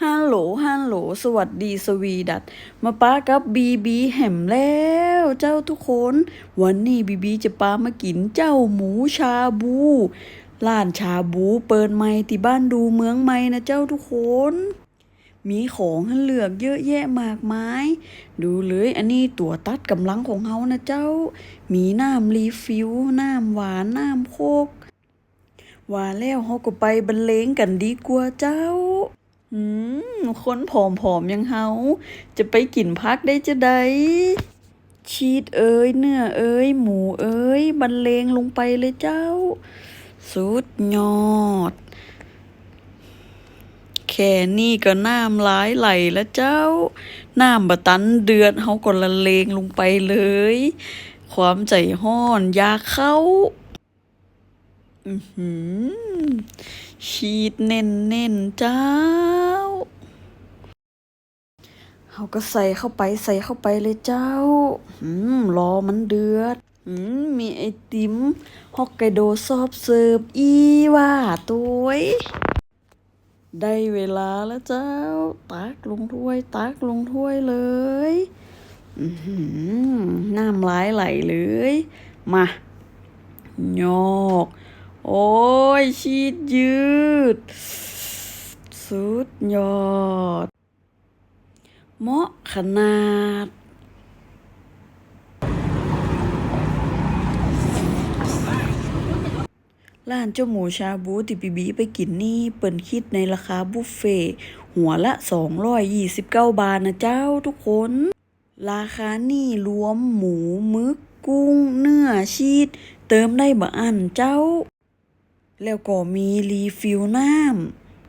ฮัลโหลฮัลโหลสวัสดีสวีดัตมาป้ากับบีบีแหมแล้ว เจ้าทุกคน วันนี้บีบีจะปามากินเจ้าหมูชาบูร้านชาบูเปิดใหม่ที่บ้านดูเมืองใหม่นะเจ้าทุกคน มีของให้เลือกเยอะแยะมากมาย ดูเลยอันนี้ตัวตัดกำลังของเฮานะเจ้า มีน้ำรีฟิลน้ำหวานน้ำโคกว่าแล้วเฮาก็ไปบรรเลงกันดีกว่าเจ้า อืมคนผอมๆอยังเฮาจะไปกินพักได้จะได้ ชีสเอ้ยเนื้อเอ้ยหมูเอ้ยบรรเลงลงไปเลยเจ้า สุดยอด แค่นี้ก็น้ำลายไหลแล้วเจ้า น้ำบะตันเดือดเฮาก็ละเลงลงไปเลย ความใจห้อนยาเข้า อือหือชีสเน่นเน่นๆเจ้าเขาก็ใส่เข้าไปใส่เข้าไปเลยเจ้า อืมรอมันเดือด อืมมีไอติมฮอกไกโดซอฟเสิร์ฟอีว่าตัวยได้เวลาแล้วเจ้า ตักลงถ้วย ตักลงถ้วยเลยอือหือน้ำลายไหลเลย มายอก โอ้ยชีดยืด สุดยอด เหมาะขนาด ร้านเจ้าหมูชาบูที่ปีบีไปกินนี่เปิ่นคิดในราคาบุฟเฟ่หัวละ229บาทนะเจ้าทุกคน ราคานี่รวมหมูมึกกุ้งเนื้อชีสเติมได้บ่อันเจ้า แล้วก็มีรีฟิลน้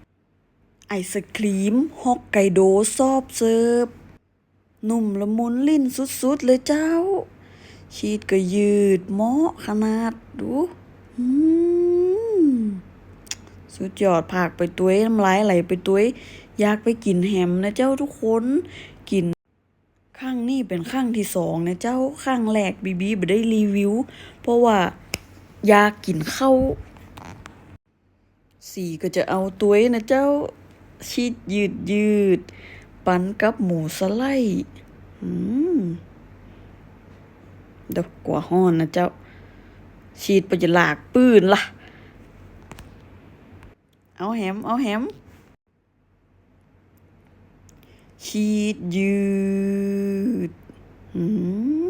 ำไอศครีมฮอกไกโดซอฟเสิร์ฟนุ่มละมุนลิ้นสุดๆ เลยเจ้า ชีสก็ยืดเหมาะขนาดดูสุดยอดผักไปตัวยน้ำลายไหลไปตัวยอยากไปกินแฮมนะเจ้าทุกคนกินข้างนี้เป็นข้างที่สองนะเจ้าข้างแรกบีบีไม่ได้รีวิว เพราะว่าอยากกินข้าว สีก็จะเอาตัวนะเจ้าชีสยืดยืด ปันกับหมูสไลด์อืมดอกกว่าห้อนนะเจ้า ชีดไปจะหลากปืนล่ะ เอาแหม เอาแหม ชีดยืด อืม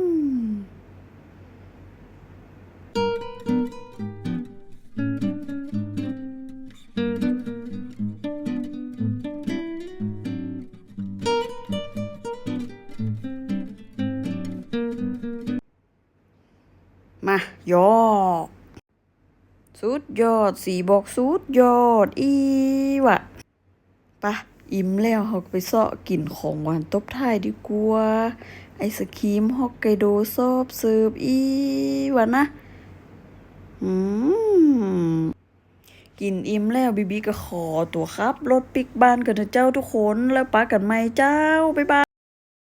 มายอกสุดยอดสีบอกสุดยอด อีวะปะอิ่มแล้วเราก็ไปเสาะกลิ่นของหวานตบท้ายดีกว่าไอศครีมฮอกไกโดซอฟต์เสิร์ฟอีวะนะอืมกินอิ่มแล้วบีบีก็ขอตัวครับ รถปิกบ้านกันนะเจ้าทุกคนแล้วปากันไหมเจ้า บ๊ายบาย